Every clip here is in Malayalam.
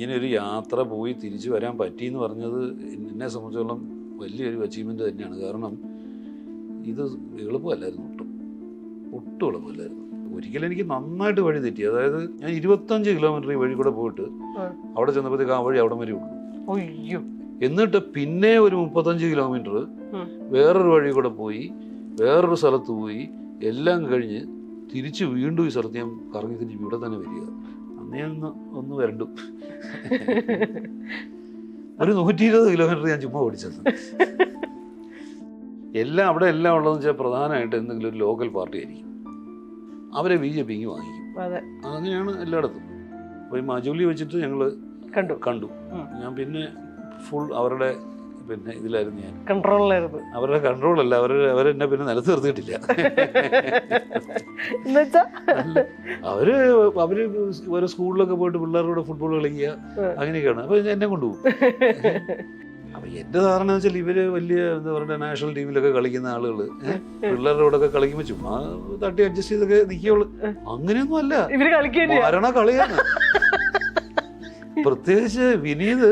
ഇങ്ങനെ ഒരു യാത്ര പോയി തിരിച്ചു വരാൻ പറ്റി എന്ന് പറഞ്ഞത് എന്നെ സംബന്ധിച്ചോളം വലിയൊരു അച്ചീവ്മെന്റ് തന്നെയാണ്. കാരണം ഇത് എളുപ്പമല്ലായിരുന്നു ഒട്ടും. ഒട്ടും എളുപ്പമല്ലായിരുന്നു. ഒരിക്കലും എനിക്ക് നന്നായിട്ട് വഴി തെറ്റി. അതായത് ഞാൻ ഇരുപത്തഞ്ച് കിലോമീറ്റർ ഈ വഴി കൂടെ പോയിട്ട് അവിടെ ചെന്നപ്പോഴത്തേക്ക് ആ വഴി അവിടെ വരെ ഉള്ളൂ. എന്നിട്ട് പിന്നെ ഒരു മുപ്പത്തഞ്ച് കിലോമീറ്റർ വേറൊരു വഴി കൂടെ പോയി വേറൊരു സ്ഥലത്ത് പോയി എല്ലാം കഴിഞ്ഞ് തിരിച്ച് വീണ്ടും ഈ സ്ഥലത്ത് ഞാൻ കറങ്ങി തിരിച്ച് ഇവിടെ തന്നെ വരിക. ഞാൻ ഒന്ന് ഒന്ന് വരണ്ടു. ഒരു നൂറ്റി ഇരുപത് കിലോമീറ്റർ ഞാൻ ചുമ്മാ ഓടിച്ചത് എല്ലാം അവിടെ എല്ലാം ഉള്ളതെന്ന് വെച്ചാൽ പ്രധാനമായിട്ട് എന്തെങ്കിലും ഒരു ലോക്കൽ പാർട്ടി ആയിരിക്കും. അവരെ ബി ജെ പിക്ക് വാങ്ങിക്കും. അങ്ങനെയാണ് എല്ലായിടത്തും. അപ്പോൾ ഈ മജൂലി വെച്ചിട്ട് ഞങ്ങൾ കണ്ടു. കണ്ടു. ഞാൻ പിന്നെ ഫുൾ അവരുടെ പിന്നെ ഇതിലായിരുന്നു ഞാൻ. കൺട്രോളിലായിരുന്നു. അവരുടെ കൺട്രോൾ അല്ല അവർ അവരെന്നെ പിന്നെ നിലത്ത് നിർത്തിയിട്ടില്ല. അവർ അവർ ഓരോ സ്കൂളിലൊക്കെ പോയിട്ട് പിള്ളേരുടെ ഫുട്ബോൾ കളിക്കുക. അങ്ങനെയൊക്കെയാണ്. അപ്പൊ എന്നെ കൊണ്ടുപോകും. അപ്പൊ എന്റെ ധാരണ എന്ന് വെച്ചാൽ ഇവർ വലിയ എന്താ പറയുക നാഷണൽ ടീമിലൊക്കെ കളിക്കുന്ന ആളുകൾ പിള്ളേരുടെ കൂടെ ഒക്കെ കളിക്കുമ്പോൾ ചുമ്മാ തട്ടി അഡ്ജസ്റ്റ് ചെയ്തൊക്കെ നിൽക്കുള്ളൂ അങ്ങനെയൊന്നും അല്ല. മരണ കളിയാണ്. പ്രത്യേകിച്ച് വിനീത്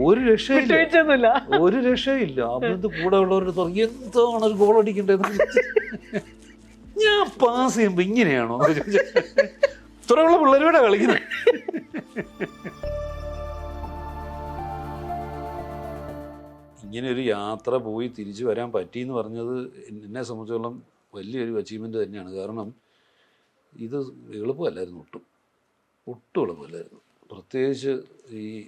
ഒരു രക്ഷയില്ല. ഒരു രക്ഷയില്ല. അവിടുത്തെ കൂടെ ഉള്ളവരുടെ തുടങ്ങി എന്താണ് ഒരു ഗോൾ അടിക്കേണ്ടത് ഞാൻ പാസ് ചെയ്യുമ്പോ ഇങ്ങനെയാണോ? ഇത്രയുള്ള പിള്ളേരോടെ കളിക്കുന്നത് ഇങ്ങനെ ഒരു യാത്ര പോയി തിരിച്ചു വരാൻ പറ്റി എന്ന് പറഞ്ഞത് എന്നെ സംബന്ധിച്ചോളം വലിയൊരു അച്ചീവ്മെന്റ് തന്നെയാണ്. കാരണം ഇത് എളുപ്പമല്ലായിരുന്നു ഒട്ടും. ഒട്ടും എളുപ്പമല്ലായിരുന്നു. പ്രത്യേകിച്ച് ഈ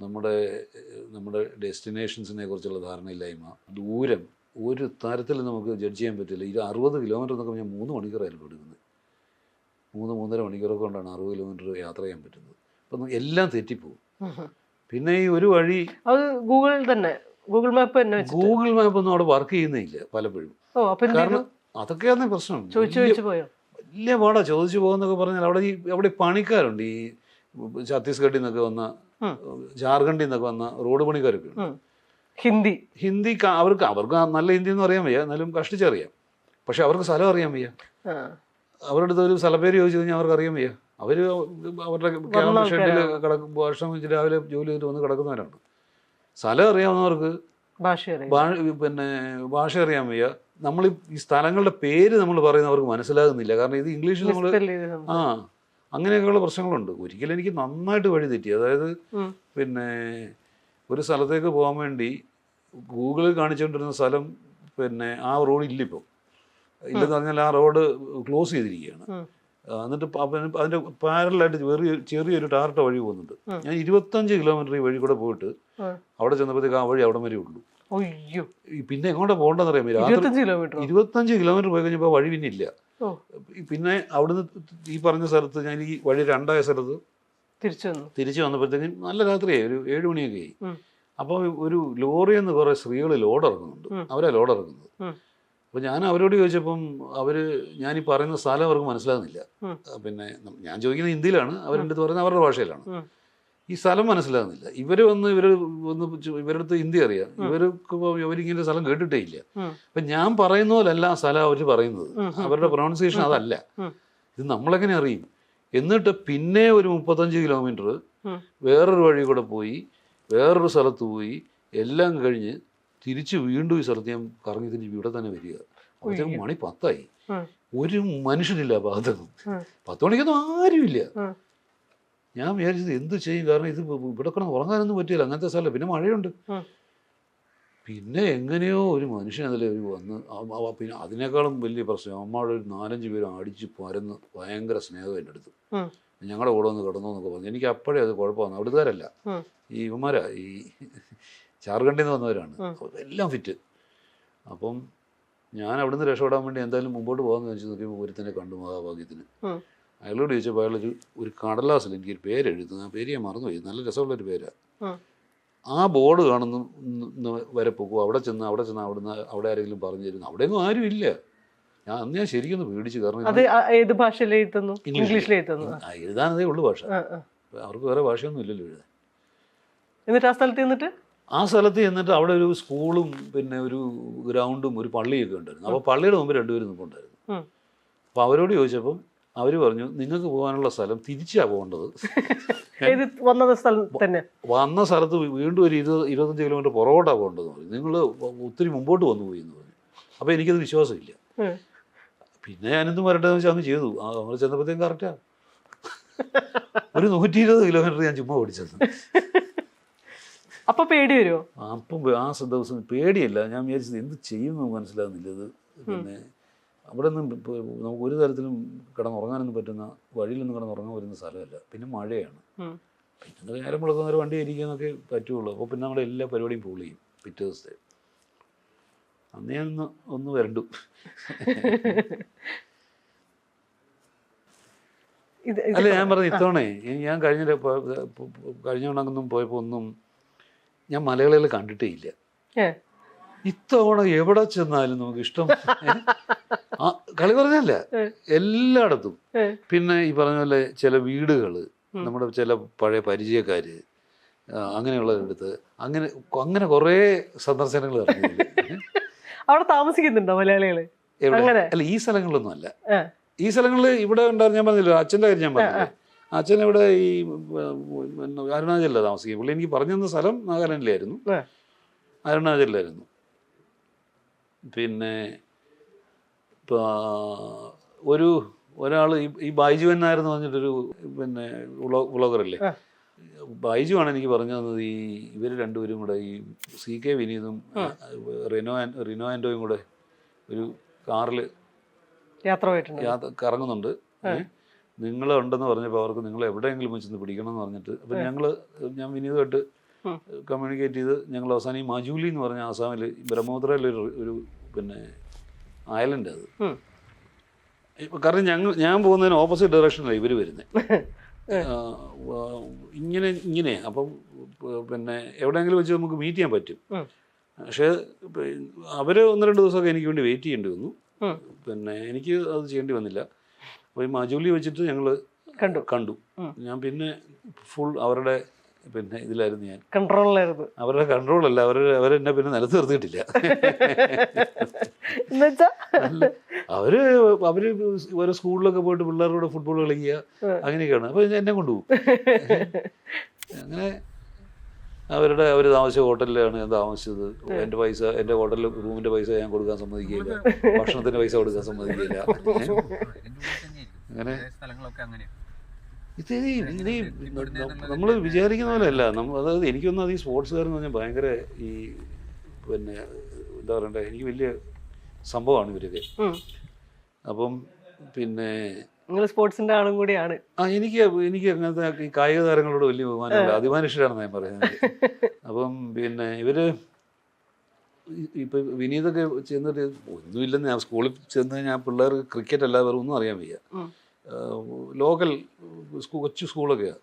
നമ്മുടെ നമ്മുടെ ഡെസ്റ്റിനേഷൻസിനെ കുറിച്ചുള്ള ധാരണയില്ലായ്മ ദൂരം ഒരു തരത്തിൽ നമുക്ക് ജഡ്ജ് ചെയ്യാൻ പറ്റില്ല. ഇത് അറുപത് കിലോമീറ്റർ എന്നൊക്കെ ഞാൻ മൂന്ന് മണിക്കൂറായിരുന്നു എടുക്കുന്നത്. മൂന്ന് മൂന്നര മണിക്കൂറൊക്കെ കൊണ്ടാണ് അറുപത് കിലോമീറ്റർ യാത്ര ചെയ്യാൻ പറ്റുന്നത്. അപ്പം എല്ലാം തെറ്റിപ്പോവും. പിന്നെ ഈ ഒരു വഴി അത് ഗൂഗിളിൽ തന്നെ. ഗൂഗിൾ മാപ്പ് തന്നെ ഗൂഗിൾ മാപ്പ് ഒന്നും അവിടെ വർക്ക് ചെയ്യുന്നില്ല പലപ്പോഴും? കാരണം അതൊക്കെയാണ് പ്രശ്നം. ചോദിച്ചു വലിയ- പാടാ. ചോദിച്ചു പോകുന്നൊക്കെ പറഞ്ഞാൽ അവിടെ ഈ അവിടെ പണിക്കാരുണ്ട്. ഈ ഛത്തീസ്ഗഡിൽ നിന്നൊക്കെ വന്ന. ജാർഖണ്ഡിൽ നിന്നൊക്കെ വന്ന റോഡ് പണിക്കാരൊക്കെ ഉണ്ട്. ഹിന്ദി ഹിന്ദി അവർക്ക് അവർക്ക് നല്ല ഹിന്ദി എന്ന് അറിയാൻ വയ്യ എന്നാലും കഷ്ടിച്ചറിയാം പക്ഷെ അവർക്ക് സ്ഥലം അറിയാൻ വയ്യ. അവരുടെ അടുത്ത് ഒരു സ്ഥലപ്പേര് ചോദിച്ചു കഴിഞ്ഞാൽ അവർക്ക് അറിയാൻ വയ്യ അവർ അവരുടെ കേരള. ഷെഡിൽ കിടക്കും വെച്ച് രാവിലെ ജോലി ചെയ്തിട്ട് വന്ന് കിടക്കുന്നവരാണ് സ്ഥലം അറിയാവുന്നവർക്ക് പിന്നെ ഭാഷ അറിയാൻ വയ്യ നമ്മൾ ഈ സ്ഥലങ്ങളുടെ പേര് നമ്മൾ പറയുന്നവർക്ക് മനസ്സിലാകുന്നില്ല കാരണം ഇത് ഇംഗ്ലീഷിൽ നമ്മൾ. ആ അങ്ങനെയൊക്കെയുള്ള പ്രശ്നങ്ങളുണ്ട്. ഒരിക്കലും എനിക്ക് നന്നായിട്ട് വഴി തെറ്റി. അതായത് പിന്നെ ഒരു സ്ഥലത്തേക്ക് പോകാൻ വേണ്ടി ഗൂഗിളിൽ കാണിച്ചുകൊണ്ടിരുന്ന സ്ഥലം പിന്നെ ആ റോഡ് ഇല്ലിപ്പോൾ ഇല്ലെന്ന് പറഞ്ഞാൽ ആ റോഡ് ക്ലോസ് ചെയ്തിരിക്കുകയാണ്. എന്നിട്ട് അതിന്റെ പാരലായിട്ട് ചെറിയ ചെറിയൊരു ടാർട്ട വഴി പോകുന്നുണ്ട്. ഞാൻ ഇരുപത്തഞ്ച് കിലോമീറ്റർ ഈ വഴി കൂടെ പോയിട്ട് അവിടെ ചെന്നപ്പോഴത്തേക്ക് ആ വഴി അവിടെ വരെ ഉള്ളൂ. ഒയ്യോ പിന്നെ എങ്ങോട്ടാ പോകേണ്ടതെന്ന് അറിയാൻ രാത്രി കിലോമീറ്റർ ഇരുപത്തഞ്ച് കിലോമീറ്റർ പോയി കഴിഞ്ഞപ്പോൾ വഴി പിന്നെ ഇല്ല പിന്നെ അവിടുന്ന് ഈ പറഞ്ഞ സ്ഥലത്ത് ഞാൻ ഈ വഴി രണ്ടായ സ്ഥലത്ത് തിരിച്ചു വന്നു. തിരിച്ചു വന്നപ്പോഴത്തേക്കും നല്ല രാത്രിയായി. ഒരു ഏഴ് മണിയൊക്കെ ആയി. അപ്പൊ അപ്പോൾ ഒരു ലോറി എന്ന് കുറേ സ്ത്രീകൾ ലോഡ് ഇറങ്ങുന്നുണ്ട്. അവരാ ലോഡ് ഇറങ്ങുന്നത് അപ്പൊ അപ്പോൾ ഞാൻ അവരോട് ചോദിച്ചപ്പം അവർ ഞാൻ ഈ പറയുന്ന സ്ഥലം അവർക്ക് മനസ്സിലാകുന്നില്ല. പിന്നെ ഞാൻ ചോദിക്കുന്നത് ഹിന്ദിയിലാണ്. അവരെന്റെ പറയുന്നത് അവരുടെ ഭാഷയിലാണ്. ഈ സ്ഥലം മനസ്സിലാകുന്നില്ല. ഇവർ വന്ന് ഇവർ വന്ന് ഇവരടുത്ത് ഹിന്ദി അറിയാം. ഇവർക്ക് ഇവരിങ്ങനെ സ്ഥലം കേട്ടിട്ടേ ഇല്ല. അപ്പൊ ഞാൻ പറയുന്ന പോലല്ല ആ സ്ഥലം അവർ പറയുന്നത്. അവരുടെ പ്രൊണൗൺസിയേഷൻ അതല്ല. ഇത് നമ്മളെങ്ങനെ അറിയും? എന്നിട്ട് പിന്നെ ഒരു മുപ്പത്തഞ്ച് കിലോമീറ്റർ വേറൊരു വഴി കൂടെ പോയി വേറൊരു സ്ഥലത്ത് പോയി എല്ലാം കഴിഞ്ഞ് തിരിച്ച് വീണ്ടും ഈ സ്ഥലത്ത് ഞാൻ കറങ്ങി തിരിച്ച് ഇവിടെ തന്നെ വരിക. അപ്പോഴത്തേക്കും മണി പത്തായി. ഒരു മനുഷ്യനില്ല ആ ഭാഗത്തൊന്നും. പത്ത് മണിക്കൊന്നും ആരുമില്ല. ഞാൻ വിചാരിച്ചത് എന്ത് ചെയ്യും? കാരണം ഇത് ഇവിടെ കിടന്ന് ഉറങ്ങാനൊന്നും പറ്റില്ല അങ്ങനത്തെ സ്ഥലം. പിന്നെ മഴയുണ്ട്. പിന്നെ എങ്ങനെയോ ഒരു മനുഷ്യൻ അതിൽ ഒരു വന്ന് പിന്നെ അതിനേക്കാളും വലിയ പ്രശ്നം അമ്മയുടെ ഒരു നാലഞ്ച് പേര് അടിച്ച് പരന്ന് ഭയങ്കര സ്നേഹം എന്റെ അടുത്ത്. ഞങ്ങളുടെ കൂടെ ഒന്ന് കിടന്നു എന്നൊക്കെ പറഞ്ഞു. എനിക്ക് അപ്പോഴേ അത് കുഴപ്പമാണ് അവിടുത്തുകാരല്ല. ഈ ഇവന്മാരാ ഈ ജാർഖണ്ഡിൽ നിന്ന് വന്നവരാണ്. എല്ലാം ഫിറ്റ് അപ്പം ഞാൻ അവിടുന്ന് രക്ഷപ്പെടാൻ വേണ്ടി എന്തായാലും മുമ്പോട്ട് പോകാമെന്ന് വെച്ച് നോക്കിയപ്പോൾ ഒരുത്തനെ കണ്ടു മഹാഭാഗ്യത്തിന്. അയാളോട് ചോദിച്ചപ്പോൾ അയാളൊരു ഒരു കടലാസിൽ എനിക്കൊരു പേര് എഴുതുന്നു ആ പേര് ഞാൻ മറന്നുപോയി നല്ല രസമുള്ളൊരു പേരാണ്. ആ. ബോർഡ് കാണുന്നു ന്ന് ന്ന് വരെ പോകും അവിടെ ചെന്ന് അവിടെ ചെന്ന് അവിടുന്ന് അവിടെ ആരെങ്കിലും പറഞ്ഞു തരുന്നു അവിടെയൊന്നും ആരും ഇല്ല. ഞാൻ അന്ന് ഞാൻ ശരിക്കും പേടിച്ചു കാരണം അത് ഏത് ഭാഷയിൽ എഴുതുന്നു ഇംഗ്ലീഷിൽ. എഴുതുന്നു എഴുതാനതേ ഉള്ളൂ ഭാഷ. അവർക്ക് വേറെ ഭാഷയൊന്നും ഇല്ലല്ലോ എഴുതാൻ. എന്നിട്ട് ആ സ്ഥലത്ത് നിന്നിട്ട് ആ സ്ഥലത്ത് ചെന്നിട്ട് അവിടെ ഒരു സ്കൂളും പിന്നെ ഒരു ഗ്രൗണ്ടും ഒരു പള്ളിയൊക്കെ ഉണ്ടായിരുന്നു. അപ്പോൾ പള്ളിയുടെ മുമ്പ് രണ്ടുപേരും നിൽപ്പുണ്ടായിരുന്നു അപ്പോൾ അവരോട് ചോദിച്ചപ്പം അവർ പറഞ്ഞു നിങ്ങൾക്ക് പോകാനുള്ള സ്ഥലം തിരിച്ചാ പോകേണ്ടത്. ഏത് വന്ന സ്ഥലം തന്നെ. വന്ന സ്ഥലത്ത് വീണ്ടും ഒരു ഇരുപത് ഇരുപത്തഞ്ച് കിലോമീറ്റർ പുറകോട്ടാ പോകേണ്ടതെന്ന് പറഞ്ഞു. നിങ്ങൾ ഒത്തിരി മുമ്പോട്ട് വന്നു പോയി എന്ന് പറഞ്ഞു. അപ്പോൾ എനിക്കത് വിശ്വാസമില്ല. പിന്നെ ഞാനെന്തും വരട്ടെന്ന് വെച്ചാൽ അങ്ങ് ചെയ്തു. നമ്മൾ ചെന്നപ്പോഴത്തേക്കും കറക്റ്റാ ഒരു നൂറ്റി ഇരുപത് കിലോമീറ്റർ ഞാൻ ചുമ്മാ ഓടിച്ചത്. അപ്പൊ പേടി വരുമോ അപ്പം ആ ദിവസം പേടിയല്ല. ഞാൻ വിചാരിച്ചത് എന്ത് ചെയ്യുമെന്ന് മനസ്സിലാകുന്നില്ല ഇത്. പിന്നെ അവിടെ നിന്ന് നമുക്ക് ഒരു തരത്തിലും കിടന്നുറങ്ങാനൊന്നും പറ്റുന്ന വഴിയിലൊന്നും കിടന്നുറങ്ങാൻ വരുന്ന സ്ഥലമല്ല. പിന്നെ മഴയാണ്. പിന്നെ നേരം വിളക്കുന്ന ഒരു വണ്ടി ഇരിക്കാനൊക്കെ പറ്റുള്ളൂ. അപ്പോൾ പിന്നെ നമ്മുടെ എല്ലാ പരിപാടിയും പൂൾ ചെയ്യും പിറ്റേ ദിവസത്തെ. അന്ന് ഒന്ന് ഒന്ന് വരണ്ടു. അല്ല ഞാൻ പറഞ്ഞു ഇത്തവണേ ഞാൻ കഴിഞ്ഞ കഴിഞ്ഞ തവണ പോയപ്പോൾ ഒന്നും ഞാൻ മലയാളികളെ കണ്ടിട്ടേ ഇല്ല. ഇത്തവണ എവിടെ ചെന്നാലും നമുക്ക് ഇഷ്ടം. കളി പറഞ്ഞല്ല. എല്ലായിടത്തും. പിന്നെ ഈ പറഞ്ഞ പോലെ ചില വീടുകൾ നമ്മുടെ ചില പഴയ പരിചയക്കാര് ആ, അങ്ങനെയുള്ളവരടുത്ത് അങ്ങനെ അങ്ങനെ കുറേ സന്ദർശനങ്ങൾ അവിടെ താമസിക്കുന്നുണ്ടോ മലയാളികൾ? അല്ല ഈ സ്ഥലങ്ങളിലൊന്നും അല്ല. ഈ സ്ഥലങ്ങളിൽ ഇവിടെ ഉണ്ടായിരുന്നു ഞാൻ പറഞ്ഞില്ല അച്ഛന്റെ കാര്യം ഞാൻ പറഞ്ഞില്ല? അച്ഛൻ ഇവിടെ ഈ അരുണാചലിലാണ് താമസിക്കുന്നത്. പുള്ളി എനിക്ക് പറഞ്ഞു തന്ന സ്ഥലം നാഗാലാൻഡിലായിരുന്നു. അരുണാചലിലായിരുന്നു. പിന്നെ ഒരു ഒരാൾ ഈ ബൈജു എന്നായിരുന്നു എന്ന് പറഞ്ഞിട്ടൊരു പിന്നെ വ്ളോഗറല്ലേ. ബൈജു ആണ് എനിക്ക് പറഞ്ഞു തന്നത് ഈ ഇവർ രണ്ടുപേരും കൂടെ ഈ സി കെ വിനീതും റിനോ ആൻഡ് റിനോ ആൻഡോയും കൂടെ ഒരു കാറിൽ യാത്ര പോയിട്ടുണ്ട്. കറങ്ങുന്നുണ്ട്. നിങ്ങൾ ഉണ്ടെന്ന് പറഞ്ഞപ്പോൾ അവർക്ക് നിങ്ങൾ എവിടെയെങ്കിലും വെച്ചൊന്ന് പിടിക്കണം എന്ന് പറഞ്ഞിട്ട്. അപ്പം ഞങ്ങൾ ഞാൻ വിനീതമായിട്ട്. കമ്മ്യൂണിക്കേറ്റ് ചെയ്ത് ഞങ്ങൾ അവസാനം ഈ മജൂലി എന്ന് പറഞ്ഞ ആസാമിൽ ബ്രഹ്മപുത്രയിലൊരു ഒരു പിന്നെ ഐലൻഡ് അത്. കാരണം ഞങ്ങൾ ഞാൻ പോകുന്നതിന് ഓപ്പോസിറ്റ് ഡയറക്ഷനിലാണ് ഇവർ വരുന്നത് ഇങ്ങനെ ഇങ്ങനെ അപ്പം പിന്നെ എവിടെയെങ്കിലും വെച്ച് നമുക്ക് മീറ്റ് ചെയ്യാൻ പറ്റും. പക്ഷേ അവർ ഒന്ന് രണ്ട് ദിവസമൊക്കെ എനിക്ക് വേണ്ടി വെയിറ്റ് ചെയ്യേണ്ടി വന്നു. പിന്നെ എനിക്ക് അത് ചെയ്യേണ്ടി വന്നില്ല. അപ്പോൾ ഈ മജൂലി വെച്ചിട്ട് ഞങ്ങൾ കണ്ടു. കണ്ടു. ഞാൻ പിന്നെ ഫുൾ അവരുടെ പിന്നെ ഇതിലായിരുന്നു ഞാൻ. കൺട്രോളിലായിരുന്നു. അവരുടെ കൺട്രോളല്ല അവർ അവരെന്നെ പിന്നെ നിലത്ത് നിർത്തിയിട്ടില്ല. അവർ അവർ ഓരോ സ്കൂളിലൊക്കെ പോയിട്ട് പിള്ളേരുടെ ഫുട്ബോൾ കളിക്കുക. അങ്ങനെയൊക്കെയാണ്. അപ്പൊ എന്നെ കൊണ്ടുപോകും. അങ്ങനെ അവരുടെ അവർ താമസിച്ച ഹോട്ടലിലാണ് ഞാൻ താമസിച്ചത്. എന്റെ പൈസ എന്റെ ഹോട്ടലിൽ റൂമിന്റെ പൈസ ഞാൻ കൊടുക്കാൻ സമ്മതിക്കില്ല ഭക്ഷണത്തിന്റെ പൈസ കൊടുക്കാൻ സമ്മതിക്കില്ല അങ്ങനെ. ഇത് ഇനി നമ്മൾ വിചാരിക്കുന്ന പോലെ അല്ല നമ്മൾ അതായത് എനിക്കൊന്നും അത് ഈ സ്പോർട്സുകാരെന്ന് പറഞ്ഞാൽ ഭയങ്കര ഈ പിന്നെ എന്താ പറയണ്ടേ എനിക്ക് വലിയ സംഭവമാണ് ഇവരൊക്കെ അപ്പം പിന്നെ നിങ്ങൾ സ്പോർട്സിന്റെ ആളും കൂടിയാണ്. ആ എനിക്ക് എനിക്ക് അങ്ങനത്തെ ഈ കായിക താരങ്ങളോട് വലിയ ബഹുമാനമില്ല. അഭിമാനിഷ്ടാണെന്ന് ഞാൻ പറയുന്നത്. അപ്പം പിന്നെ ഇവർ ഇപ്പൊ വിനീതൊക്കെ ചെന്നിട്ട് ഒന്നുമില്ലെന്ന് ഞാൻ സ്കൂളിൽ ചെന്ന് ഞാൻ പിള്ളേർ ക്രിക്കറ്റ് അല്ലാതെ വേറെ ഒന്നും അറിയാൻ വയ്യ. ലോക്കൽ കൊച്ചു സ്കൂളൊക്കെയാണ്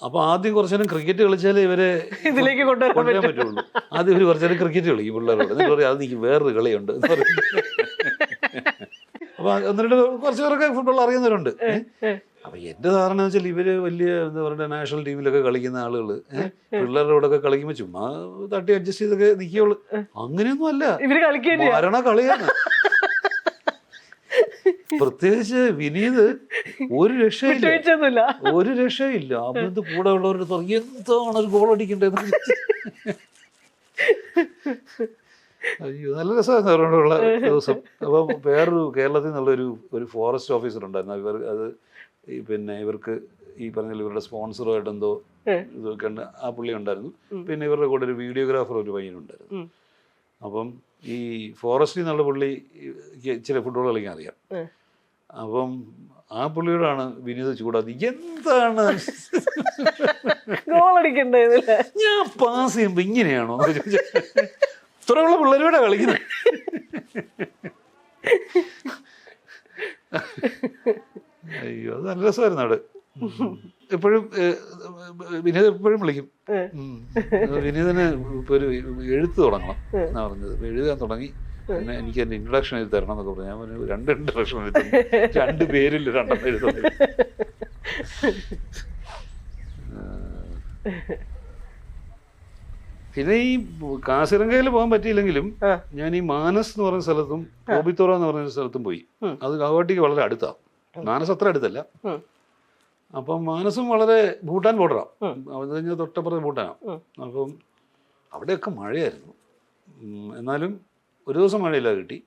അപ്പോൾ ആദ്യം കുറച്ചു നേരം ക്രിക്കറ്റ് കളിച്ചാലേ ഇവരെ ഇതിലേക്ക് കൊണ്ടുവരാൻ പറ്റുള്ളൂ. ആദ്യം ഇവർ കുറച്ചു നേരം ക്രിക്കറ്റ് കളിക്കും പിള്ളേരോട്. എന്നിട്ട് പറയും അത് എനിക്ക് വേറൊരു കളിയുണ്ട്. എന്ന് പറയും. അപ്പോൾ എന്നിട്ട് കുറച്ച് പേരൊക്കെ ഫുട്ബോൾ അറിയുന്നവരുണ്ട്. അപ്പോൾ അപ്പൊ എന്റെ ധാരണ വെച്ചാൽ ഇവർ വലിയ എന്താ പറയുക നാഷണൽ ടീമിലൊക്കെ കളിക്കുന്ന ആളുകൾ പിള്ളേരുടെ കൂടെ ഒക്കെ കളിക്കുമ്പോൾ ചുമ്മാ തട്ടി അഡ്ജസ്റ്റ് ചെയ്തൊക്കെ നിൽക്കുകയുള്ളൂ അങ്ങനെയൊന്നും അല്ല. മരണ കളിയാണ്. പ്രത്യേകിച്ച് വിനീത് ഒരു രക്ഷയില്ല. ഒരു രക്ഷയില്ല. അവിടുത്തെ കൂടെ ഉള്ളവരുടെ തുടങ്ങി എന്താണ് ഒരു ഗോൾ അടിക്കേണ്ടത് അയ്യോ നല്ല രസമായിരുന്നു അവരോടുള്ള ദിവസം. അപ്പം വേറൊരു കേരളത്തിൽ നിന്നുള്ളൊരു ഒരു ഫോറസ്റ്റ് ഓഫീസർ ഉണ്ടായിരുന്നു. ഇവർ അത് ഈ പിന്നെ ഇവർക്ക് ഈ പറഞ്ഞ ഇവരുടെ സ്പോൺസറുമായിട്ട് എന്തോ. ഇതൊക്കെ ആ പുള്ളി ഉണ്ടായിരുന്നു. പിന്നെ ഇവരുടെ കൂടെ ഒരു വീഡിയോഗ്രാഫർ ഒരു പയ്യനുണ്ടായിരുന്നു. അപ്പം ഈ ഫോറസ്റ്റിൽ നിന്നുള്ള പുള്ളി ചില ഫുട്ബോൾ കളിക്കാൻ അറിയാം. അപ്പം ആ പുള്ളിയോടാണ് വിനീത് ചൂടാതി എന്താണ്? ഞാൻ പാസ് ചെയ്യുമ്പോ ഇങ്ങനെയാണോ. ഇത്രയുള്ള പിള്ളേരോടെ കളിക്കുന്നത്. അയ്യോ അത് നല്ല രസമായിരുന്നു അവിടെ. എപ്പോഴും വിനീത് എപ്പോഴും വിളിക്കും. വിനീതന്. ഇപ്പൊ ഒരു എഴുത്ത് തുടങ്ങണം എന്നാ പറഞ്ഞത്. എഴുതാൻ തുടങ്ങി. പിന്നെ എനിക്ക് എന്റെ ഇൻട്രഡക്ഷൻ എഴുതി തരണം എന്നൊക്കെ പറഞ്ഞു. ഞാൻ പറഞ്ഞു രണ്ട് ഇൻട്രഡക്ഷൻ എഴുതി. രണ്ട് പേരിൽ രണ്ടെണ്ണം എഴുതുന്നു പിന്നെ ഈ കാസിരങ്കയിൽ പോകാൻ പറ്റിയില്ലെങ്കിലും ഞാൻ ഈ മാനസ് എന്ന് പറയുന്ന സ്ഥലത്തും കോബിത്തോറ എന്ന് പറയുന്ന സ്ഥലത്തും പോയി. അത് കാവാട്ടിക്ക് വളരെ അടുത്താണ് മാനസ് അത്ര അടുത്തല്ല. അപ്പം മാനസും വളരെ ഭൂട്ടാൻ ബോർഡറാണ്. അത് കഴിഞ്ഞാൽ തൊട്ടപ്പുറത്ത് ഭൂട്ടാനാണ് അപ്പം അവിടെയൊക്കെ മഴയായിരുന്നു. എന്നാലും ഒരു ദിവസം മഴയില്ല കിട്ടി.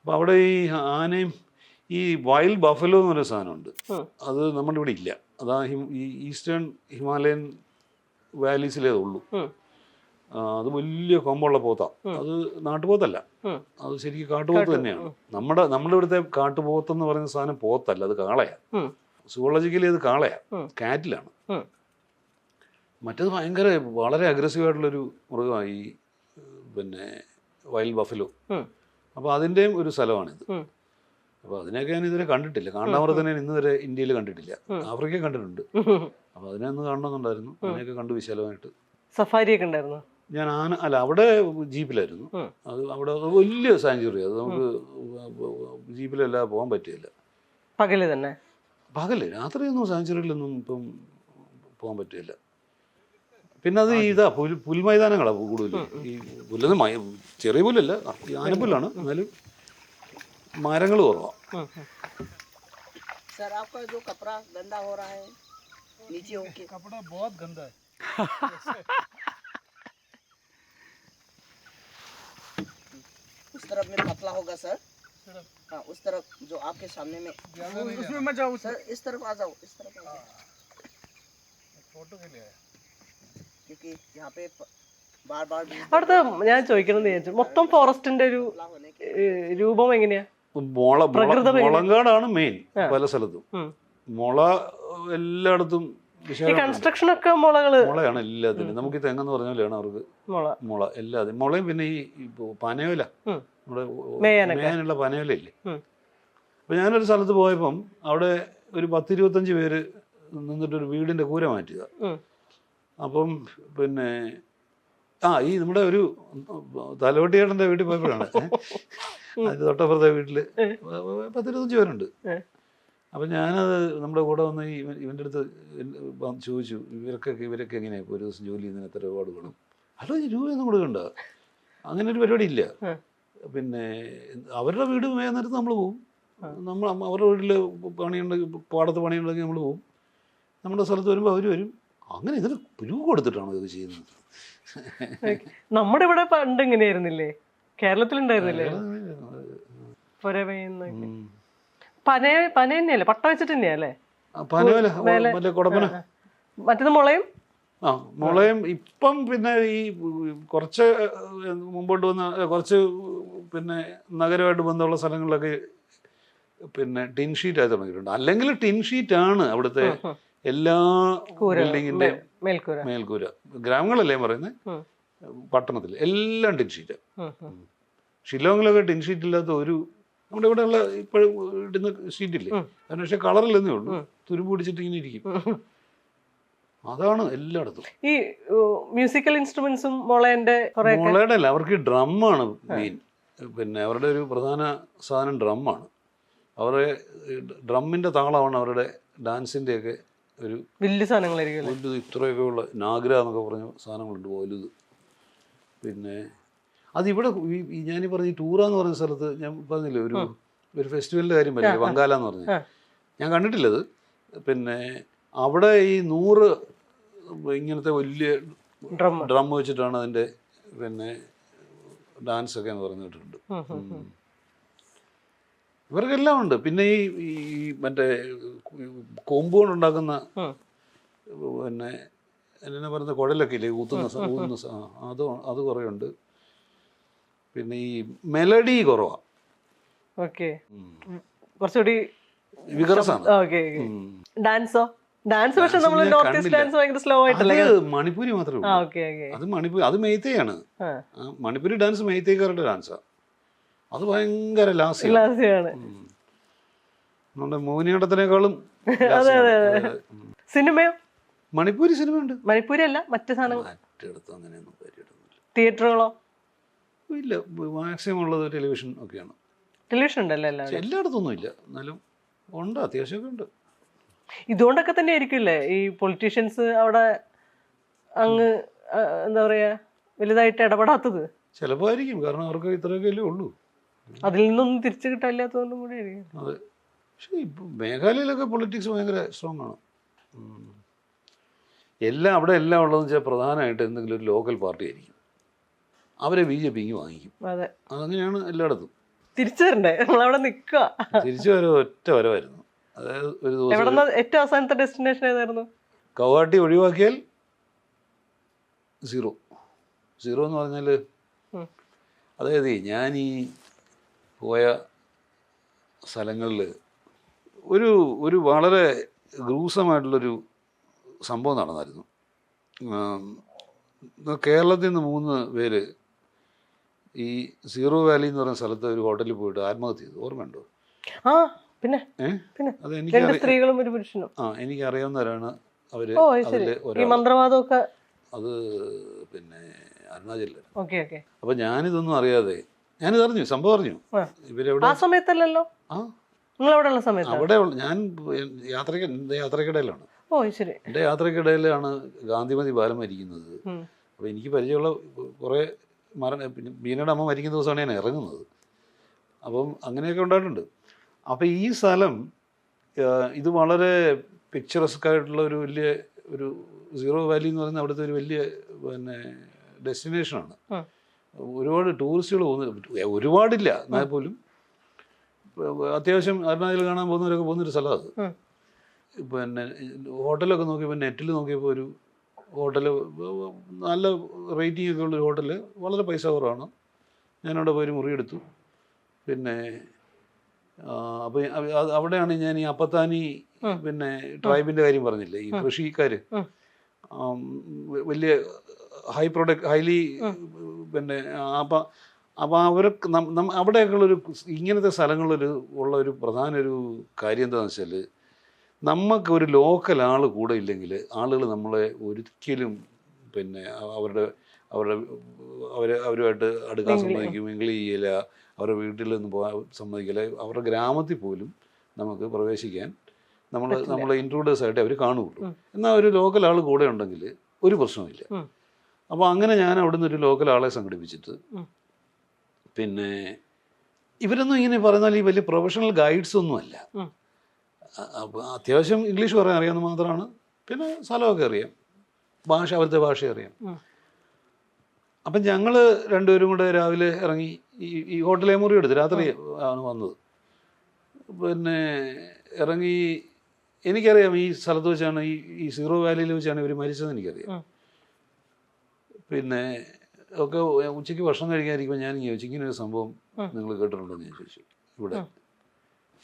അപ്പോൾ അവിടെ ഈ ആനയും ഈ വൈൽഡ് ബഫലോ എന്ന് പറയുന്ന സാധനമുണ്ട്. അത് നമ്മുടെ ഇവിടെ ഇല്ല. അതാ ഈ ഈസ്റ്റേൺ ഹിമാലയൻ വാലീസിലേ ഉള്ളൂ. അത് വലിയ കൊമ്പുള്ള പോത്താ. അത് നാട്ടുപോത്തല്ല. അത് ശരിക്കും കാട്ടുപോത്ത് തന്നെയാണ്. നമ്മുടെ നമ്മുടെ ഇവിടുത്തെ കാട്ടുപോത്ത് എന്ന് പറയുന്ന സാധനം പോത്തല്ല അത് കാളയാ. ഉം. സുവോളജിക്കലി അത് കാളയാണ് കാറ്റിലാണ് മറ്റത് ഭയങ്കര വളരെ അഗ്രസീവ് ആയിട്ടുള്ളൊരു മൃഗമാണ് ഈ പിന്നെ വൈൽഡ് ബഫലോ. അപ്പോൾ അതിന്റെയും ഒരു സ്ഥലമാണിത്. ഇത് അപ്പോൾ അതിനെയൊക്കെ ഞാൻ ഇതുവരെ കണ്ടിട്ടില്ല. കാണ്ടാമൃതനെ ഇന്ന് വരെ ഇന്ത്യയിൽ കണ്ടിട്ടില്ല. ആഫ്രിക്ക ആഫ്രിക്കയിൽ കണ്ടിട്ടുണ്ട്. അപ്പോൾ അതിനെ ഒന്ന് കാണണമെന്നുണ്ടായിരുന്നു. അതിനെയൊക്കെ കണ്ടു വിശാലമായിട്ട്. സഫാരിയൊക്കെ ഉണ്ടായിരുന്നു? ഞാൻ ആന അല്ല അവിടെ ജീപ്പിലായിരുന്നു. അത് അവിടെ വലിയ സാഞ്ചുറി അത് നമുക്ക് ജീപ്പിലല്ല പോകാൻ പറ്റില്ല. പകൽ തന്നെ. പകല് രാത്രിയൊന്നും സാഞ്ചുറിയിലൊന്നും ഇപ്പം പോകാൻ പറ്റില്ല പിന്നെ അത് ഇതാ പുൽ പുൽമൈതാനങ്ങളാണ് കൂടുതലും ഈ പുല്ലെന്ന് മയ ചെറിയ പുല്ലല്ല ഈ ആനപ്പുല്ലാണ് എന്നാലും മരങ്ങൾ കുറവാണ് ഉം. ഉം. सर आपका जो कपड़ा गंदा हो रहा है नीचे होके कपड़ा बहुत गंदा है उस तरफ में पतला होगा सर हाँ उस तरफ जो आपके सामने में उसमें मत जाओ सर इस तरफ आ जाओ इस तरफ आ जाओ फोटो के लिए आया क्योंकि यहाँ पे बार बार അവിടുത്തെ ഞാൻ ചോദിക്കണമെന്ന് വിചാരിച്ചു മൊത്തം ഫോറസ്റ്റിന്റെ ഒരു पतला होने के ഏഹ്, രൂപം എങ്ങനെയാ മുള മുള പ്രകൃതം എങ്ങനെ? മുളങ്കാടാണ് മെയിൻ ആ. പല സ്ഥലത്തും ഉം. മുള എല്ലായിടത്തും ഈ വിശാലമാണ് കൺസ്ട്രക്ഷൻ ഒക്കെ മുളകള് മുളയാണ് എല്ലാത്തിനും നമുക്ക് ഈ തെങ്ങെന്ന് പറഞ്ഞ പോലെയാണ് അവർക്ക് മുള മുള എല്ലാതും മുളയും പിന്നെ ഈ ഈ പനയോല ഉം. നമ്മുടെ. മേയാനുള്ള പനവിലില്ലേ അപ്പൊ ഞാനൊരു സ്ഥലത്ത് പോയപ്പം അവിടെ ഒരു പത്തിരുപത്തഞ്ച് പേര് നിന്നിട്ട് ഒരു വീടിന്റെ കൂര മാറ്റുക അപ്പം പിന്നെ ആ ഈ നമ്മുടെ ഒരു തലവട്ടിയേട്ടന്റെ വീട്ടിൽ പോയപ്പോഴാണ്? അത് തൊട്ടപ്പുറത്തെ വീട്ടിൽ പത്തിരുപത്തഞ്ച് പേരുണ്ട്. അപ്പൊ ഞാനത് നമ്മുടെ കൂടെ വന്ന് ഈ ഇവന്റെ ഇവന്റെ അടുത്ത് ചോദിച്ചു ഇവരൊക്കെ ഇവരൊക്കെ എങ്ങനെയാണ് ഒരു ദിവസം ജോലി ചെയ്യുന്നതിന് എത്ര രൂപ കൊടുക്കണം അല്ല രൂപയൊന്നും കൊടുക്കണ്ട. അങ്ങനെ ഒരു പരിപാടി ഇല്ല. പിന്നെ അവരുടെ വീട് മേയുന്നിടത്ത് നമ്മൾ പോകും നമ്മൾ അവരുടെ വീട്ടിൽ പണിയുണ്ടെങ്കിൽ പാടത്ത് പണിയുണ്ടെങ്കിൽ നമ്മൾ പോകും നമ്മുടെ സ്ഥലത്ത് വരുമ്പോൾ അവർ വരും. അങ്ങനെ ഇതിന് രൂപ കൊടുത്തിട്ടാണോ ഇത് ചെയ്യുന്നത്. നമ്മുടെ ഇവിടെ പണ്ട് ഇങ്ങനെയായിരുന്നില്ലേ? കേരളത്തിലുണ്ടായിരുന്നില്ലേ. പന തന്നെയല്ലേ? പട്ട വെച്ചിട്ട് തന്നെയല്ലേ മറ്റേത് മുളയും? ആ മുളയും ഇപ്പം പിന്നെ ഈ കുറച്ച് മുമ്പോട്ട് വന്ന കുറച്ച് പിന്നെ നഗരമായിട്ട് ബന്ധമുള്ള സ്ഥലങ്ങളിലൊക്കെ പിന്നെ ടിൻ ഷീറ്റ് ആയി തുടങ്ങിയിട്ടുണ്ട് അല്ലെങ്കിൽ ടിൻ ഷീറ്റ് ആണ് അവിടുത്തെ എല്ലാ ബിൽഡിങ്ങിന്റെ മേൽക്കൂര. ഗ്രാമങ്ങളല്ലേ പറയുന്നത് പട്ടണത്തിൽ എല്ലാം ടിൻ ഷീറ്റ്. ഷില്ലോങ്ങിലൊക്കെ ടിൻ ഷീറ്റ് ഇല്ലാത്ത ഒരു നമ്മുടെ ഇവിടെയുള്ള ഇപ്പോഴും ഇടുന്ന ഷീറ്റ് ഇല്ലേ ഉം. അതിന് പക്ഷെ കളറില്ലെന്നേ ഉള്ളൂ. തുരുമ്പ് പിടിച്ചിട്ട് ഇങ്ങനെ ഇരിക്കും. അതാണ് എല്ലായിടത്തും. ഈ മ്യൂസിക്കൽ ഇൻസ്ട്രുമെന്റ്സും മുളയുടെ അല്ല അവർക്ക് ഡ്രമ്മാണ് മെയിൻ പിന്നെ അവരുടെ ഒരു പ്രധാന സാധനം ഡ്രമ്മാണ്. അവരുടെ ഡ്രമ്മിന്റെ താളമാണ് അവരുടെ ഡാൻസിന്റെയൊക്കെ ഒരു വലിയ സാധനങ്ങളായിരിക്കും വലുത് ഇത്രയൊക്കെ ഉള്ള നാഗ്ര എന്നൊക്കെ പറഞ്ഞ സാധനങ്ങളുണ്ട് വലുത്. പിന്നെ അതിവിടെ ഈ- ഞാൻ ഞാനീ പറഞ്ഞ ടൂറ എന്ന് പറഞ്ഞ സ്ഥലത്ത് ഞാൻ പറഞ്ഞില്ലേ ഒരു ഒരു ഫെസ്റ്റിവലിന്റെ കാര്യം പറഞ്ഞില്ലേ ബംഗാല എന്ന് പറഞ്ഞു. ഞാൻ കണ്ടിട്ടില്ലത്. പിന്നെ അവിടെ ഈ നൂറ് ഇങ്ങനത്തെ വലിയ ഡ്രം വെച്ചിട്ടാണ് അതിന്റെ പിന്നെ ഡാൻസ് ഒക്കെ പറഞ്ഞിട്ടുണ്ട്. പറഞ്ഞു ഇവർക്കെല്ലാം ഉണ്ട്. പിന്നെ ഈ ഈ മറ്റേ കൊമ്പ് കൊണ്ടുണ്ടാക്കുന്ന പിന്നെ എന്നെ പറയുന്ന കുഴലൊക്കെ ഇല്ലേ? ഊത്തുന്ന ആ, അത് അത് കുറേ ഉണ്ട് പിന്നെ ഈ മെലഡി കുറവാ. ഓക്കെ. കുറച്ചുകൂടി ഡാൻസോ? ഡാൻസ് പക്ഷെ നമ്മൾ നോർത്ത് ഈസ്റ്റ് ഡാൻസ് ഭയങ്കര സ്ലോ ആയിട്ടല്ലേ അത് മണിപ്പൂരി മാത്രമേ ആ ഉള്ളൂ ഓക്കേ ഓക്കെ അത് മണിപ്പൂരി അത് മെയ്തേയാണ് മണിപ്പൂരി ഡാൻസ് മെയ്തേക്കാരുടെ ഡാൻസാണ് അത് ഭയങ്കര ലാസ്യാണ് ലാസിയാണ് നമ്മുടെ മോഹിനിയാട്ടത്തിനേക്കാളും അതെ, അതെ, അതെ. അതെ. സിനിമയോ? മണിപ്പൂരി സിനിമ ഉണ്ട് മണിപ്പൂരി അല്ല മറ്റു സാധനങ്ങൾ തിയേറ്ററുകളോ? ഇല്ല മാക്സിമം ഉള്ളത് ടെലിവിഷൻ ഒക്കെയാണ്. ടെലിവിഷൻ ഉണ്ടല്ലോ എല്ലായിടത്തൊന്നും ഇല്ല എന്നാലും ഉണ്ട് അത്യാവശ്യമൊക്കെ ഉണ്ട്. ഇതുകൊണ്ടൊക്കെ തന്നെ ആയിരിക്കില്ലേ ഈ പൊളിറ്റീഷ്യൻസ് അവിടെ അങ്ങ് എന്താ പറയാ വലുതായിട്ട് ഇടപെടാത്തത്? ചിലപ്പോ ആയിരിക്കും. കാരണം അവർക്ക് ഇത്രയൊക്കെ അല്ലേ ഉള്ളൂ. അതിൽ നിന്നൊന്നും തിരിച്ചു കിട്ടാനില്ലാത്തതുകൊണ്ടും കൂടി ആയിരിക്കും. അതെ. പക്ഷേ ഇപ്പം മേഘാലയയിലൊക്കെ പൊളിറ്റിക്സ് ഭയങ്കര സ്ട്രോങ് ആണ്. എല്ലാം അവിടെ എല്ലാം ഉള്ളതെന്ന് വെച്ചാൽ പ്രധാനമായിട്ട് എന്തെങ്കിലും ഒരു ലോക്കൽ പാർട്ടി ആയിരിക്കും. അവരെ ബി ജെ പിക്ക് വാങ്ങിക്കും. അതെ. അതങ്ങനെയാണ് എല്ലായിടത്തും. തിരിച്ചു വരണ്ടേ? നമ്മളവിടെ നിൽക്കുക. തിരിച്ചു വരവ് ഒറ്റ വരവായിരുന്നു. അതായത് ഒരു ദിവസം ഏറ്റവും അവസാനത്തെ ഡെസ്റ്റിനേഷൻ ഏതായിരുന്നു? കവാട്ടി ഒഴിവാക്കിയാൽ സീറോ സീറോ എന്ന് പറഞ്ഞാൽ. അതായത് ഞാൻ ഈ പോയ സ്ഥലങ്ങളിൽ ഒരു ഒരു വളരെ ഗ്രൂസമായിട്ടുള്ളൊരു സംഭവം നടന്നായിരുന്നു. കേരളത്തിൽ നിന്ന് മൂന്ന് പേര് ഈ സീറോ വാലി എന്ന് പറയുന്ന സ്ഥലത്ത് ഒരു ഹോട്ടലിൽ പോയിട്ട് ആത്മഹത്യ ചെയ്തു. ഓർമ്മയുണ്ടോ? പിന്നെ പിന്നെ. രണ്ട് സ്ത്രീകളും ഒരു പുരുഷനും. ആ എനിക്ക് അറിയാവുന്നവരാണ് അവർ ഈ മന്ത്രവാദമൊക്കെ അത് പിന്നെ അരുണാചലിലാണ് ഓക്കെ ഓക്കെ. അപ്പൊ ഞാനിതൊന്നും അറിയാതെ ഞാനിത് അറിഞ്ഞു സംഭവം അറിഞ്ഞു. ഇവരെവിടെ ആ സമയത്തല്ലല്ലോ? ആ. നിങ്ങൾ അവിടെ ഉള്ള സമയത്ത് അവിടെ ഞാൻ യാത്രയ്ക്ക് എന്റെ യാത്രക്കിടയിലാണ്. ഓ ശരി. എന്റെ യാത്രക്കിടയിലാണ് ഗാന്ധിമതി ബാലൻ മരിക്കുന്നത്. അപ്പൊ എനിക്ക് പരിചയമുള്ള കുറെ മരണ പിന്നെ ബീനയുടെ അമ്മ മരിക്കുന്ന ദിവസമാണ് ഞാൻ ഇറങ്ങുന്നത്. അപ്പം അങ്ങനെയൊക്കെ ഉണ്ടായിട്ടുണ്ട്. അപ്പോൾ ഈ സ്ഥലം ഇത് വളരെ പിക്ചറസ്ക് ആയിട്ടുള്ള ഒരു വലിയ ഒരു സീറോ വാലി എന്ന് പറയുന്ന അവിടുത്തെ ഒരു വലിയ പിന്നെ ഡെസ്റ്റിനേഷനാണ്. ഒരുപാട് ടൂറിസ്റ്റുകൾ പോകുന്നില്ല ഒരുപാടില്ല എന്നാൽ പോലും. അത്യാവശ്യം അരുണാചൽ കാണാൻ പോകുന്നവരൊക്കെ പോകുന്നൊരു സ്ഥലമാണ് അത്. പിന്നെ ഹോട്ടലൊക്കെ നോക്കിയപ്പോൾ നെറ്റിൽ നോക്കിയപ്പോൾ ഒരു ഹോട്ടൽ നല്ല റേറ്റിംഗ് ഒക്കെ ഉള്ളൊരു ഹോട്ടൽ വളരെ പൈസ കുറവാണ്. ഞാനവിടെ പോയി മുറിയെടുത്തു പിന്നെ അപ്പോൾ അവിടെയാണ് ഞാൻ ഈ അപ്പത്താനി പിന്നെ ട്രൈബിന്റെ കാര്യം പറഞ്ഞില്ലേ? ഈ കൃഷിക്കാര്. വലിയ ഹൈ പ്രൊഡക്റ്റ് ഹൈലി പിന്നെ അപ്പൊ അപ്പോൾ അവർക്ക് അവിടെയൊക്കെ അവിടെയൊക്കെയുള്ളൊരു ഇങ്ങനത്തെ സ്ഥലങ്ങളിലൊരു ഉള്ള ഒരു പ്രധാന ഒരു കാര്യം എന്താണെന്ന് വെച്ചാൽ നമുക്ക് ഒരു ലോക്കൽ ആൾ കൂടെ ഇല്ലെങ്കിൽ ആളുകൾ നമ്മളെ ഒരിക്കലും പിന്നെ അവരുടെ അവരുടെ അവരെ അവരുമായിട്ട് അടുക്കാൻ സമ്മതിക്കും മിങ്കിൾ ചെയ്യില്ല. അവരുടെ വീട്ടിലൊന്നും പോകാൻ സമ്മതിക്കില്ല അവരുടെ ഗ്രാമത്തിൽ പോലും നമുക്ക് പ്രവേശിക്കാൻ നമ്മൾ നമ്മളെ നമ്മൾ ഇൻട്രൂഡേഴ്സ് ആയിട്ട് അവർ കാണുകയുള്ളൂ. എന്നാൽ ഒരു ലോക്കൽ ആൾ കൂടെ ഉണ്ടെങ്കിൽ ഒരു പ്രശ്നമില്ല അപ്പോൾ അങ്ങനെ ഞാൻ അവിടുന്ന് ഒരു ലോക്കൽ ആളെ സംഘടിപ്പിച്ചിട്ട് പിന്നെ ഇവരൊന്നും ഇങ്ങനെ പറഞ്ഞാൽ ഈ വലിയ പ്രൊഫഷണൽ ഗൈഡ്സ് ഒന്നും അല്ല. ഉം. അത്യാവശ്യം ഇംഗ്ലീഷ് പറയാൻ അറിയാമെന്ന് മാത്രമാണ്. പിന്നെ സ്ഥലമൊക്കെ അറിയാം. ഭാഷ അവരുടെ ഭാഷ അറിയാം. അപ്പം ഞങ്ങൾ രണ്ടുപേരും കൂടെ രാവിലെ ഇറങ്ങി ഈ ഈ ഹോട്ടലേ മുറി എടുത്ത് രാത്രി ആണ് വന്നത്. പിന്നെ ഇറങ്ങി എനിക്കറിയാം ഈ സ്ഥലത്ത് വെച്ചാണ് ഈ ഈ സീറോ വാലിയിൽ വെച്ചാണ് ഇവർ മരിച്ചതെന്ന് എനിക്കറിയാം. പിന്നെ ഒക്കെ ഉച്ചയ്ക്ക് ഭക്ഷണം കഴിക്കാതിരിക്കുമ്പോൾ ഞാൻ ചോദിച്ചു ഇങ്ങനെ ഒരു സംഭവം നിങ്ങൾ കേട്ടിട്ടുണ്ടോ? എന്ന് ഞാൻ ചോദിച്ചു. ഇവിടെ.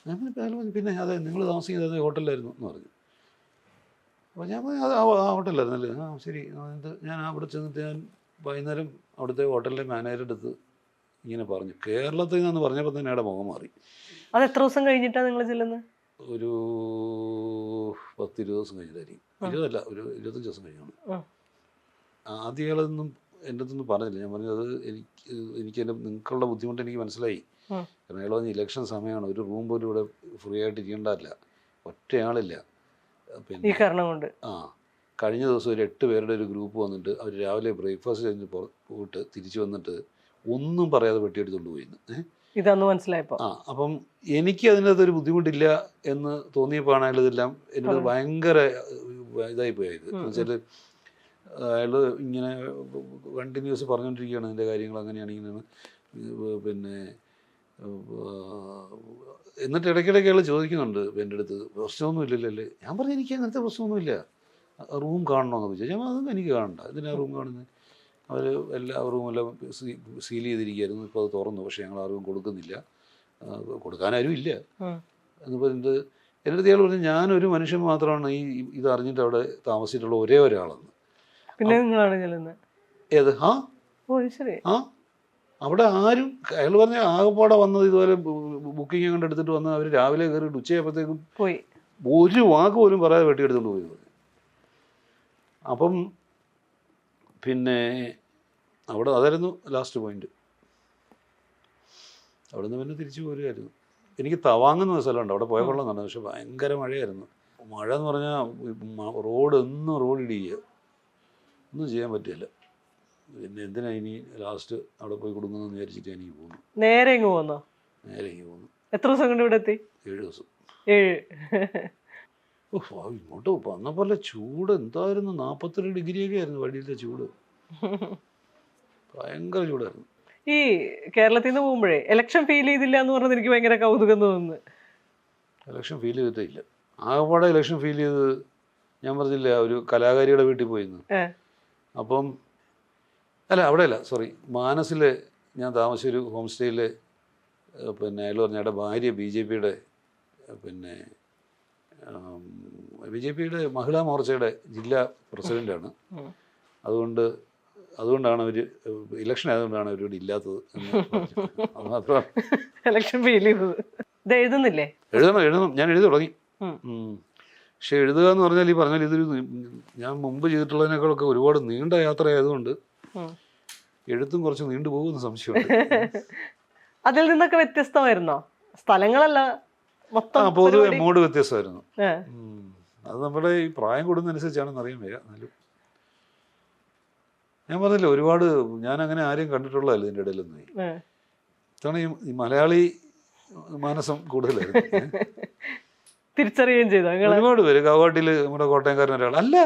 പറഞ്ഞു, പിന്നെ അതെ നിങ്ങൾ താമസിക്കുന്നത് ഹോട്ടലിലായിരുന്നു എന്ന് പറഞ്ഞു. അപ്പോൾ ഞാൻ പറഞ്ഞു അത് ആ- ഹോട്ടലായിരുന്നല്ലേ ഹോട്ടലിലായിരുന്നല്ലേ? ആ ശരി ഞാൻ അവിടെ ചെന്നിട്ട് ഞാൻ വൈകുന്നേരം അവിടുത്തെ ഹോട്ടലിലെ മാനേജർ അടുത്ത് ഇങ്ങനെ പറഞ്ഞു. കേരളത്തിൽ നിന്നാന്ന് പറഞ്ഞപ്പോൾ തന്നെ അയാളുടെ മുഖം മാറി. അത് എത്ര ദിവസം കഴിഞ്ഞിട്ടാണ് നിങ്ങൾ ചെല്ലുന്നത് ഒരു പത്തിരുപത് ദിവസം കഴിഞ്ഞിട്ടായിരിക്കും ഇരുപതല്ല ഒരു ഇരുപത്തഞ്ച് ദിവസം കഴിഞ്ഞാണ്. ആദ്യ അയാളൊന്നും എന്റെ അടുത്തൊന്നും പറഞ്ഞില്ല. ഞാൻ പറഞ്ഞത് എനിക്ക് എനിക്ക് എന്റെ നിങ്ങൾക്കുള്ള ബുദ്ധിമുട്ട് എനിക്ക് മനസ്സിലായി. കാരണം അയാൾ പറഞ്ഞ ഇലക്ഷൻ സമയമാണ്. ഒരു റൂം പോലും ഇവിടെ ഫ്രീ ആയിട്ട് ഇരിക്കേണ്ടതല്ല. ഒറ്റയാളില്ല. ഈ പിന്നെ കാരണം കൊണ്ട്. ആ. കഴിഞ്ഞ ദിവസം ഒരു എട്ട് പേരുടെ ഒരു ഗ്രൂപ്പ് വന്നിട്ട് അവർ രാവിലെ ബ്രേക്ക്ഫാസ്റ്റ് കഴിഞ്ഞ് പോയിട്ട് തിരിച്ചു വന്നിട്ട് ഒന്നും പറയാതെ വെട്ടിയെടുത്തുകൊണ്ട് പോയിന്ന്. ഇതന്ന് മനസ്സിലായപ്പോ. ആ അപ്പം എനിക്ക് അതിനകത്ത് ഒരു ബുദ്ധിമുട്ടില്ല എന്ന് തോന്നിയപ്പോഴാണ് ഇതെല്ലാം എന്നോട് ഭയങ്കര ഇതായി പോയത്. ഉം, എന്ന് വെച്ചാൽ അയാൾ ഇങ്ങനെ കണ്ടിന്യൂസ് പറഞ്ഞുകൊണ്ടിരിക്കുകയാണ് അതിന്റെ കാര്യങ്ങൾ അങ്ങനെയാണ് ഇങ്ങനെയാണ്. പിന്നെ എന്നിട്ട് ഇടയ്ക്കിടയ്ക്ക് അയാൾ ചോദിക്കുന്നുണ്ട് എന്റെ അടുത്ത് പ്രശ്നമൊന്നും ഇല്ലല്ലേ ഞാൻ പറഞ്ഞു എനിക്ക് അങ്ങനത്തെ പ്രശ്നമൊന്നുമില്ല. റൂം കാണണമെന്നൊക്കെ ചോദിച്ചു. ഞാൻ അതൊന്നും എനിക്ക് കാണണ്ട. എന്തിനാ റൂം കാണുന്നത് അവർ എല്ലാ റൂമെല്ലാം സീൽ ചെയ്തിരിക്കുകയായിരുന്നു. ഇപ്പോൾ അത് തുറന്നു. പക്ഷേ ഞങ്ങൾ ആർക്കും കൊടുക്കുന്നില്ല. കൊടുക്കാനാരും ഇല്ല. എന്നിപ്പോൾ എന്ന് പറഞ്ഞിട്ട് എന്റെ അടുത്ത് ഇയാൾ പറഞ്ഞു ഞാനൊരു മനുഷ്യൻ മാത്രമാണ്. ഈ ഇത് അറിഞ്ഞിട്ട് അവിടെ താമസിച്ചിട്ടുള്ള ഒരേ ഒരാളെന്ന്. പിന്നെ നിങ്ങളാണ് ചെല്ലുന്നത് ഏത്? ആ ആ? അവിടെ ആരും അയാൾ പറഞ്ഞ ആകെപ്പാടെ വന്നത് ഇതുപോലെ ബുക്കിംഗ് കണ്ടെടുത്തിട്ട് വന്ന അവർ രാവിലെ കയറിയിട്ട് ഉച്ചയായപ്പോഴത്തേക്കും പോയി. ഒരു വാക്ക് പോലും പറയാതെ വെട്ടിയെടുത്തുകൊണ്ട് പോയി. അപ്പം പിന്നെ അവിടെ അതായിരുന്നു ലാസ്റ്റ് പോയിന്റ് അവിടെ നിന്ന് പിന്നെ തിരിച്ചു പോരുമായിരുന്നു എനിക്ക് തവാങ്ങുന്ന സ്ഥലമുണ്ട്. അവിടെ പോയ കൊള്ളുന്നുണ്ട് പക്ഷെ ഭയങ്കര മഴയായിരുന്നു. മഴ എന്ന് പറഞ്ഞാൽ റോഡ് ഒന്നും റോഡ് ഇടിക്കുക. ഒന്നും ചെയ്യാൻ പറ്റില്ല. പിന്നെ എന്തിനാ ഇനി ലാസ്റ്റ് അവിടെ പോയി കൊടുക്കുന്നു വിചാരിച്ചിട്ട് എനിക്ക് പോകുന്നു നേരെ ഇങ്ങ് പോന്നോ? നേരെ ഇങ്ങ് പോകുന്നു എത്ര ദിവസം കൊണ്ട് ഇവിടെ എത്തി? ഏഴ് ദിവസം. ഏഴ്. ഇങ്ങോട്ട് വന്ന പോലെ ചൂട്. എന്തായിരുന്നു? നാൽപ്പത്തിരണ്ട് ഡിഗ്രിയൊക്കെ ആയിരുന്നു വഴിയിലെ ചൂട്. ഭയങ്കര ചൂടായിരുന്നു. ഈ കേരളത്തിൽ നിന്ന് പോകുമ്പോഴേ ഇലക്ഷൻ ഫീൽ ചെയ്തില്ല എന്ന് പറഞ്ഞത് എനിക്ക് ഭയങ്കര കൗതുകം തോന്നുന്നു. ഇലക്ഷൻ ഫീൽ ചെയ്തിട്ടില്ല ആകപ്പാടെ ഇലക്ഷൻ ഫീൽ ചെയ്ത് ഞാൻ പറഞ്ഞില്ല ഒരു കലാകാരിയുടെ വീട്ടിൽ പോയിരുന്നു. അപ്പം അല്ല അവിടെ അല്ല സോറി മാനസിൽ ഞാൻ താമസിച്ച ഒരു ഹോം സ്റ്റേയിൽ പിന്നെ അയാൾ പറഞ്ഞ ഭാര്യ ബി ജെ പിയുടെ പിന്നെ ബി ജെ പിയുടെ മഹിളാ മോർച്ചയുടെ ജില്ലാ പ്രസിഡന്റാണ്. അതുകൊണ്ട് അതുകൊണ്ടാണ് അവർ ഇലക്ഷൻ ആയതുകൊണ്ടാണ് അവരോട് ഇല്ലാത്തത്. അത് മാത്രമാണ് ഇലക്ഷൻ ഫീൽ ചെയ്തത്. ഇത് എഴുതുന്നില്ലേ? എഴുതണം എഴുതണം. ഞാൻ എഴുതി തുടങ്ങി. പക്ഷെ എഴുതുക എന്ന് പറഞ്ഞാൽ ഈ പറഞ്ഞാൽ ഇതൊരു ഞാൻ മുമ്പ് ചെയ്തിട്ടുള്ളതിനേക്കാളൊക്കെ ഒരുപാട് നീണ്ട യാത്ര ആയതുകൊണ്ട് എഴുത്തും കുറച്ച് നീണ്ടു പോകുമെന്ന് സംശയമുണ്ട്. അതിൽ നിന്നൊക്കെ വ്യത്യസ്തമായിരുന്നോ? സ്ഥലങ്ങളല്ല മൊത്തം പൊതുവെ മൂഡ് വ്യത്യസ്തമായിരുന്നു. അത് നമ്മുടെ ഈ പ്രായം കൂടുന്നതനുസരിച്ചാണെന്ന് അറിയാൻ വയ്യ എന്നാലും ഞാൻ പറഞ്ഞില്ല ഒരുപാട് ഞാൻ അങ്ങനെ ആരെയും കണ്ടിട്ടുള്ളതല്ല ഇതിന്റെ ഇടയിലൊന്നും ഏ. ഇത്തവണ ഈ- മലയാളി മാനസം കൂടുതലായിരുന്നു. തിരിച്ചറിയുകയും ചെയ്തു ഒരുപാട് പേര് കാവാട്ടിൽ നമ്മുടെ കോട്ടയംകാരൻ ഒരാൾ അല്ല.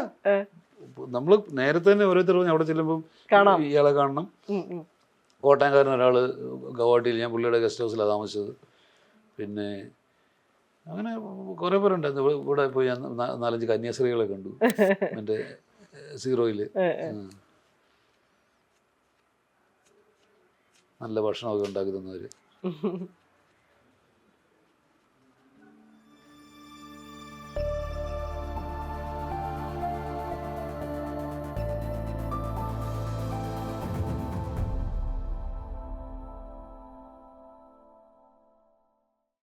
നമ്മൾ നേരത്തെ തന്നെ ഓരോരുത്തർ പറഞ്ഞു അവിടെ ചെല്ലുമ്പോൾ. ഇയാളെ കാണണം. കോട്ടയംകാരൻ ഒരാൾ ഗവാട്ടിയിൽ ഞാൻ പുള്ളിയുടെ ഗസ്റ്റ് ഹൗസിലാണ് താമസിച്ചത് പിന്നെ അങ്ങനെ കുറേ പേരുണ്ടായിരുന്നു ഇവിടെ- പോയി ഞാൻ നാലഞ്ച് കന്യാസ്ത്രീകളെ കണ്ടു. എന്റെ സീറോയിൽ ഏ. നല്ല ഭക്ഷണമൊക്കെ ഉണ്ടാക്കി തന്നവർ